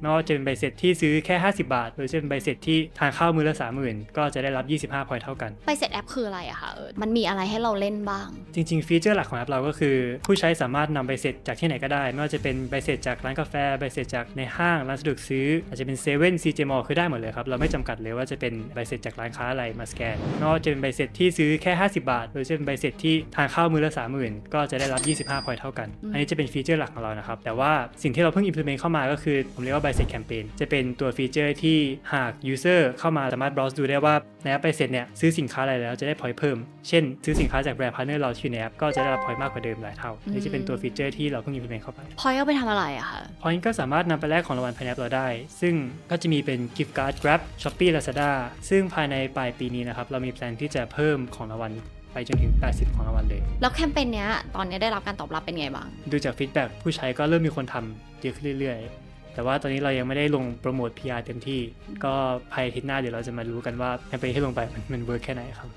ไม่ว่าจะเป็นใบเสร็จที่ซื้อแค่ 50 บาทหรือจะเป็นใบเสร็จที่ทานข้าวมือละ 30,000 ก็จะได้รับ 25พอยต์เท่ากัน ไปเสร็จแอปคืออะไรอะคะเอิร์ธมันมีอะไรให้เราเล่นบ้าง จริง ๆ ฟีเจอร์หลักของแอปเราก็คือ ผู้ใช้สามารถนำใบเสร็จจากที่ไหนก็ได้ ไม่ว่าจะเป็นใบเสร็จจากร้านกาแฟ ใบเสร็จจากในห้าง ร้านสะดวกซื้อ อาจจะเป็นเซเว่นซีเจมอลคือได้หมดเลยครับ เราไม่จำกัดเลยว่าจะเป็นใบเสร็จจากร้านค้าอะไรมาสแกนไม่ว่าจะเป็นใบเสร็จที่ซื้อแค่ 50 บาทหรือจะเป็นใบเสร็จที่ทานข้าวมือละ 30,000 ก็จะได้รับ 25พอยต์เท่ากัน อันนี้จะเป็นฟีเจอร์หลักของเรานะครับ แต่ว่าสิ่งที่เราเพิ่ง implement เข้ามาก็คือผมเรียกว่าใบเสร็จแคมเปญจะเป็นตัวฟีเจอร์ที่หาก user เข้ามาสามารถ browse ดูได้ว่าในแอปใบเสร็จเนี่ยซื้อสินค้าอะไรแล้วจะได้ point เพิ่ม เช่น ซื้อสินค้าจากแบรนด์พาร์ทเนอร์เราที่อยู่ในแอปก็จะได้รับ point มากกว่าเดิมหลายเท่าอันนี่จะเป็นตัวฟีเจอร์ที่เราเพิ่ง implement เข้าไปพอยเอาไปทำอะไรอะคะ point ก็สามารถนำไปแลกของรางวัลภายในแอปเราได้ ซึ่งก็จะมีเป็น gift card Grab Shopee Lazada ซึ่งภายในปลายปีนี้นะครับเรามีแพลนที่จะเพิ่มของรางวัลไปจนถึง 80 ของรางวัลเลย แล้วแคมเปญเนี้ยตอนนี้ได้รับการตอบรับเป็นไงบ้าง ดูจากฟีดแบ็ผู้ใช้ก็เริ่มมีคนทำเยอะขึ้นเรื่อยๆ แต่ว่าตอนนี้เรายังไม่ได้ลงโปรโมท PR เต็มที่ ก็ภายอาทิตย์หน้าเดี๋ยวเราจะมารู้กันว่าแคมเปญที่ลงไปมันมันเวิร์กแค่ไหนครับ